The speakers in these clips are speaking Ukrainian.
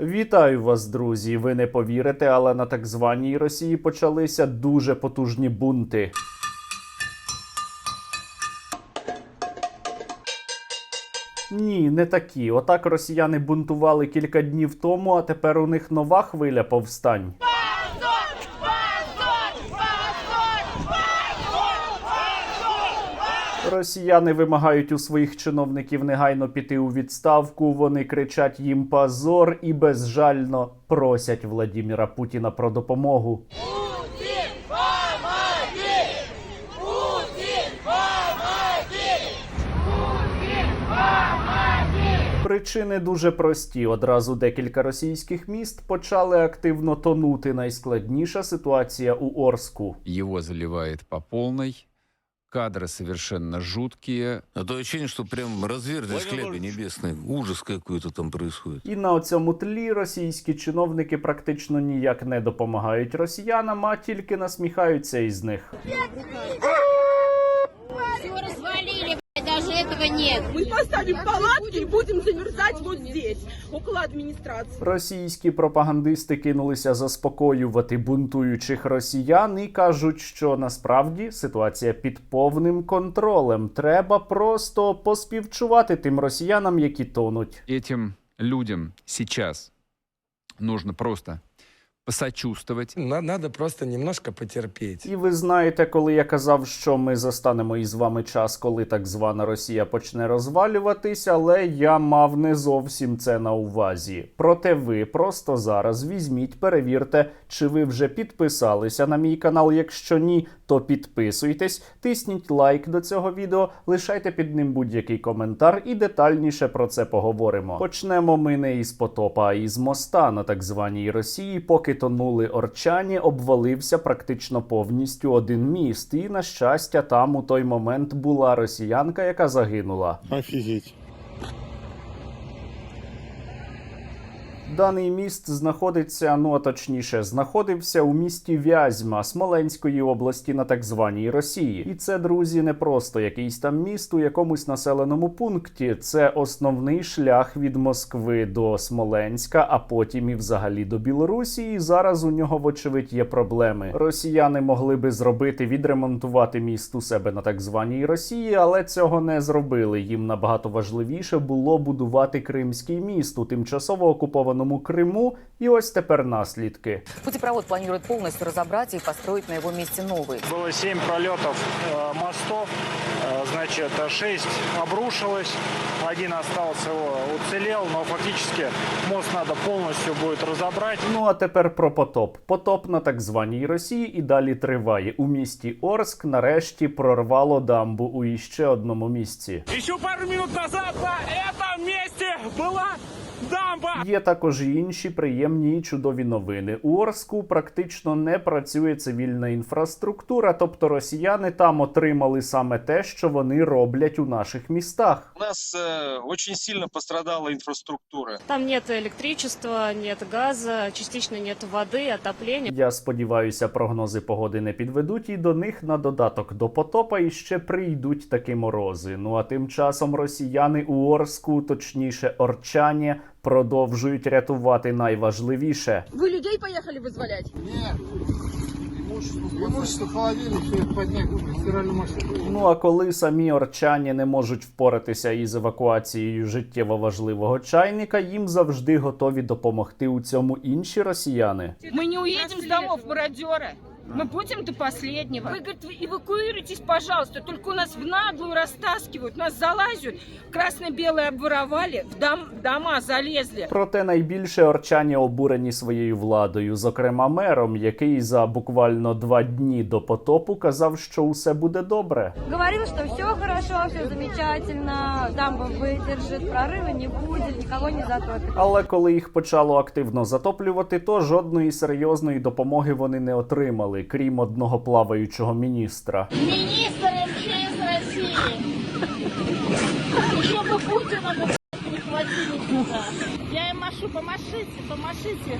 Вітаю вас, друзі! Ви не повірите, але на так званій Росії почалися дуже потужні бунти. Ні, не такі. Отак росіяни бунтували кілька днів тому, а тепер у них нова хвиля повстань. Росіяни вимагають у своїх чиновників негайно піти у відставку. Вони кричать їм позор і безжально просять Владіміра Путіна про допомогу. Причини дуже прості. Одразу декілька російських міст почали активно тонути. Найскладніша ситуація у Орску. Его заливает по полной. Кадры совершенно жуткие. А то ощущение, что прям разверзлись хлеба небесные. Ужас какой-то там происходит. І на цьому тлі російські чиновники практично ніяк не допомагають росіянам, а тільки насміхаються із них Все развалили, блядь, даже этого нет. Мы поставим палатки и будем замерзать вот здесь, около администрации. Російські пропагандисти кинулися заспокоювати бунтуючих росіян і кажуть, що насправді ситуація під повним контролем. Треба просто поспівчувати тим росіянам, які тонуть. Этим людям сейчас нужно просто посочувствовать. На- Надо просто немножко потерпеть. І ви знаєте, коли я казав, що ми застанемо із вами час, коли так звана Росія почне розвалюватись, але я мав не зовсім це на увазі. Проте ви просто зараз візьміть, перевірте, чи ви вже підписалися на мій канал. Якщо ні, то підписуйтесь, тисніть лайк до цього відео, лишайте під ним будь-який коментар і детальніше про це поговоримо. Почнемо ми не із потопа, а із моста на так званій Росії, поки тонули орчані, обвалився практично повністю один міст. І на щастя, там у той момент була росіянка, яка загинула. Офигеть. Даний міст знаходиться, ну а точніше, знаходився у місті Вязьма Смоленської області на так званій Росії. І це, друзі, не просто якийсь там міст у якомусь населеному пункті. Це основний шлях від Москви до Смоленська, а потім і взагалі до Білорусі. І зараз у нього, вочевидь, є проблеми. Росіяни могли би зробити відремонтувати міст у себе на так званій Росії, але цього не зробили. Їм набагато важливіше було будувати Кримський міст у тимчасово окупованому Криму. І ось тепер наслідки. Путепровод планирует полностью разобрать и построить на его месте новый. Было 7 пролетов э, мостов, э, значит, 6 обрушилось, один остался, его уцелел, но фактически мост надо полностью будет разобрать. Ну а тепер про потоп. Потоп на так званій Росії і далі триває. У місті Орск нарешті прорвало дамбу у іще одному місці. Еще пару минут назад на этом месте была дамба! Є також і інші приємні і чудові новини. У Орску практично не працює цивільна інфраструктура, тобто росіяни там отримали саме те, що вони роблять у наших містах. У нас э, очень сильно пострадала инфраструктура. Там нет электричества, нет газа, частично нет воды, отопления. Я сподіваюся, прогнози погоди не підведуть, і до них на додаток до потопа іще прийдуть такі морози. Ну а тим часом росіяни у Орску, точніше орчані, продовжують рятувати найважливіше. Вы людей поехали вызволять? Имущество половину все поднять стиральную машину. Ну а коли самі орчані не можуть впоратися із евакуацією життєво важливого чайника, їм завжди готові допомогти у цьому інші росіяни. Мы не уедем с домов, мародеры. Мы будем до последнего. Вы, говорит, вы эвакуируйтесь, пожалуйста. Только у нас в наглую растаскивают. Нас залазят. Красно-белые обворовали. В, дом, в дома залезли. Проте найбільше орчані обурені своєю владою, зокрема мером, який за буквально два дні до потопу казав, що усе буде добре. Говорил, что все хорошо, все замечательно, дамба выдержит, прорыва не будет, никого не затопит. Але коли їх почало активно затоплювати, то жодної серйозної допомоги вони не отримали, крім одного плаваючого міністра. Министр МЧС России! Еще бы Путина бы прихватили сюда. Я им машу, помашите, помашите.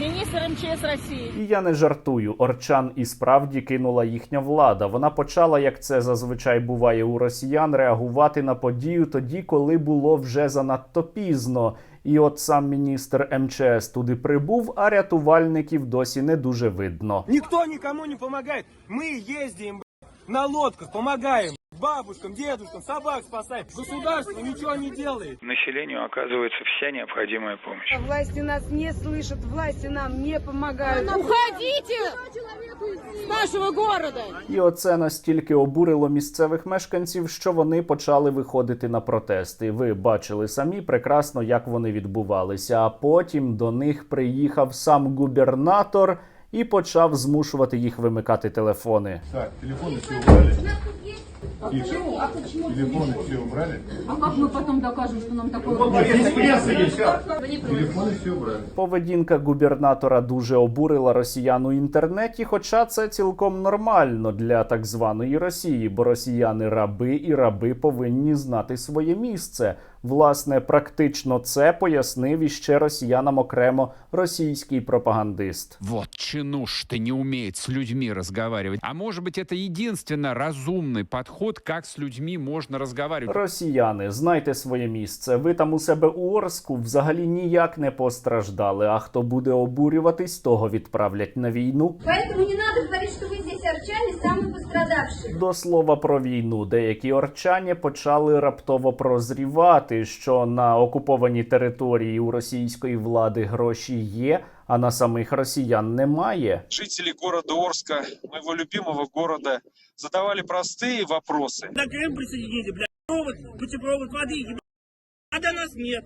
Министр МЧС России. І я не жартую. Орчан і справді кинула їхня влада. Вона почала, як це зазвичай буває у росіян, реагувати на подію тоді, коли було вже занадто пізно. І от сам міністр МЧС туди прибув, а рятувальників досі не дуже видно. Ніхто нікому не допомагає. Ми їздимо на лодках, помогаем бабушкам, дедушкам, собак спасаем. Государство ничего не делает. Населению оказывается вся необходимая помощь. Власти нас не слышат, власти нам не помогают. Уходите с нашего города! І оце настільки обурило місцевих мешканців, що вони почали виходити на протести. Ви бачили самі прекрасно, як вони відбувалися. А потім до них приїхав сам губернатор і почав змушувати їх вимикати телефони. Так, телефоны все убрали. Тише. Телефоны все убрали. А как мы потом докажем, что нам такое Здесь пресса есть, сейчас. Телефоны все убрали. Поведінка губернатора дуже обурила росіян у інтернеті, хоча це цілком нормально для так званої Росії, бо росіяни раби і раби повинні знати своє місце. Власне, практично це пояснив іще росіянам окремо російський пропагандист. Вот чинуш-то не умеет с людьми разговаривать. А может быть, это единственно разумный подход, как с людьми можно разговаривать. Росіяни, знайте своє місце. Ви там у себе у Орску взагалі ніяк не постраждали. А хто буде обурюватись, того відправлять на війну. Поэтому не надо говорить, что вы здесь арчане самые пострадавшие. До слова про війну, деякі орчані почали раптово прозрівати, що на окупованій території у російської влади гроші є, а на самих росіян немає. Жители города Орска, моего любимого города, задавали простые вопросы. На Крым присоедините, блядь, провод, путепровод воды, ебать. А до нас нет.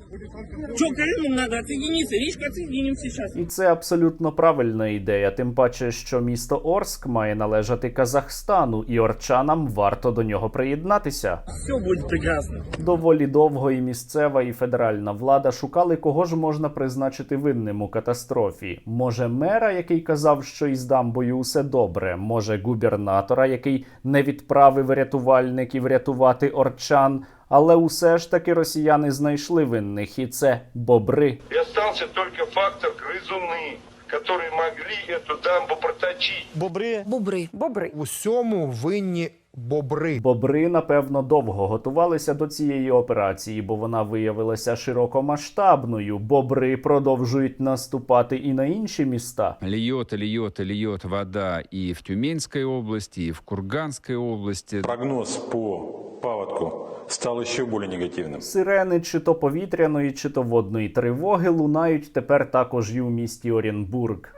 Че, Крыму надо отсоединиться? Речка отсоединим сейчас. І це абсолютно правильна ідея, тим паче, що місто Орск має належати Казахстану, і орчанам варто до нього приєднатися. Все будет прекрасно. Доволі довго і місцева, і федеральна влада шукали, кого ж можна призначити винним у катастрофі. Може, мера, який казав, що із дамбою усе добре, може, губернатора, який не відправив рятувальників рятувати орчан. Але усе ж таки росіяни знайшли винних, і це бобри. И остался только фактор грызуны, которые могли эту дамбу проточить. Бобры. Бобри. Бобри. Усьому винні бобри. Бобри, напевно, довго готувалися до цієї операції, бо вона виявилася широкомасштабною. Бобри продовжують наступати і на інші міста. Льет и льет и льет вода и в Тюменской области, и в Курганской области. Прогноз по паводку стал еще более негативным. Сирени чи то повітряної, чи то водної тривоги лунають тепер також і у місті Оренбург.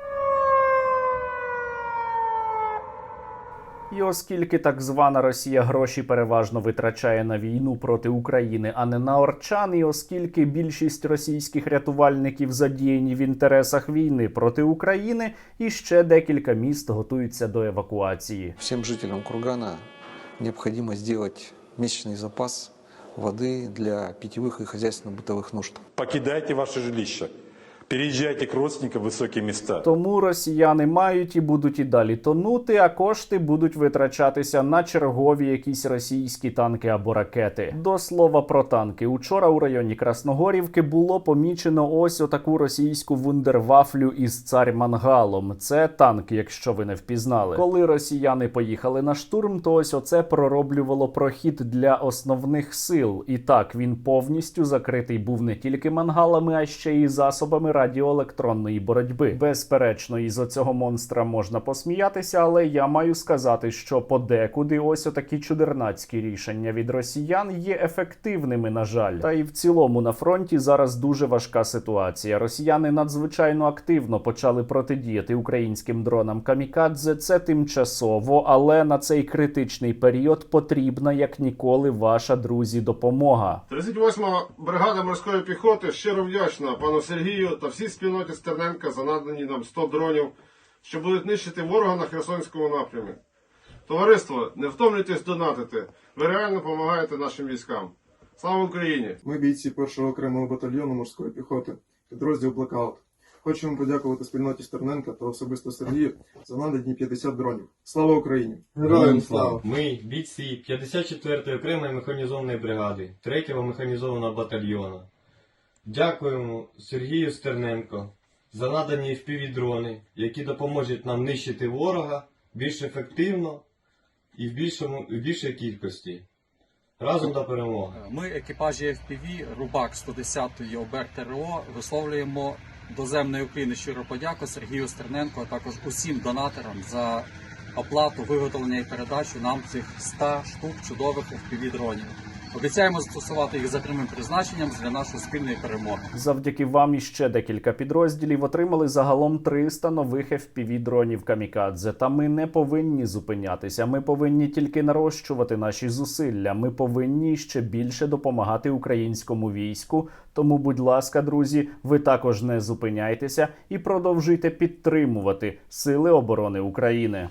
І оскільки так звана Росія гроші переважно витрачає на війну проти України, а не на орчан, і оскільки більшість російських рятувальників задіяні в інтересах війни проти України, і ще декілька міст готуються до евакуації. Всем жителям Кургана необходимо сделать месячный запас воды для питьевых и хозяйственно-бытовых нужд. Покидайте ваше жилище. Переезжайте к родственникам в высокие места. Тому росіяни мають і будуть і далі тонути, а кошти будуть витрачатися на чергові якісь російські танки або ракети. До слова про танки. Учора у районі Красногорівки було помічено ось отаку російську вундервафлю із цар мангалом. Це танк, якщо ви не впізнали. Коли росіяни поїхали на штурм, то ось оце пророблювало прохід для основних сил. І так він повністю закритий був не тільки мангалами, а ще й засобами радіоелектронної боротьби. Безперечно, із оцього монстра можна посміятися, але я маю сказати, що подекуди ось отакі чудернацькі рішення від росіян є ефективними, на жаль. Та і в цілому на фронті зараз дуже важка ситуація. Росіяни надзвичайно активно почали протидіяти українським дронам камікадзе. Це тимчасово, але на цей критичний період потрібна як ніколи ваша друзі допомога. 38-ма бригада морської піхоти щиро вдячна пану Сергію та всій спільноті Стерненка за надані нам 100 дронів, що будуть нищити ворога на Херсонському напрямі. Товариство, не втомлюйтесь донатити. Ви реально допомагаєте нашим військам. Слава Україні! Ми бійці першого окремого батальйону морської піхоти, підрозділ Блокаут. Хочемо подякувати спільноті Стерненка та особисто Сергію за надані 50 дронів. Слава Україні! Героям слава! Ми бійці 54-ї окремої механізованої бригади, 3-го механізованого батальйону. Дякуємо Сергію Стерненко за надані FPV-дрони, які допоможуть нам нищити ворога більш ефективно і в, більшому, в більшій кількості. Разом до перемоги! Ми, екіпажі FPV, Рубак 110-ї ОБЕР ТРО, висловлюємо до земної України щиро подяку Сергію Стерненко, а також усім донаторам за оплату, виготовлення і передачу нам цих 100 штук чудових FPV дронів. Обіцяємо застосувати їх за прямим призначенням для нашої спільної перемоги. Завдяки вам іще декілька підрозділів отримали загалом 300 нових fpv дронів камікадзе. Та ми не повинні зупинятися. Ми повинні тільки нарощувати наші зусилля. Ми повинні ще більше допомагати українському війську. Тому, будь ласка, друзі, ви також не зупиняйтеся і продовжуйте підтримувати Сили оборони України.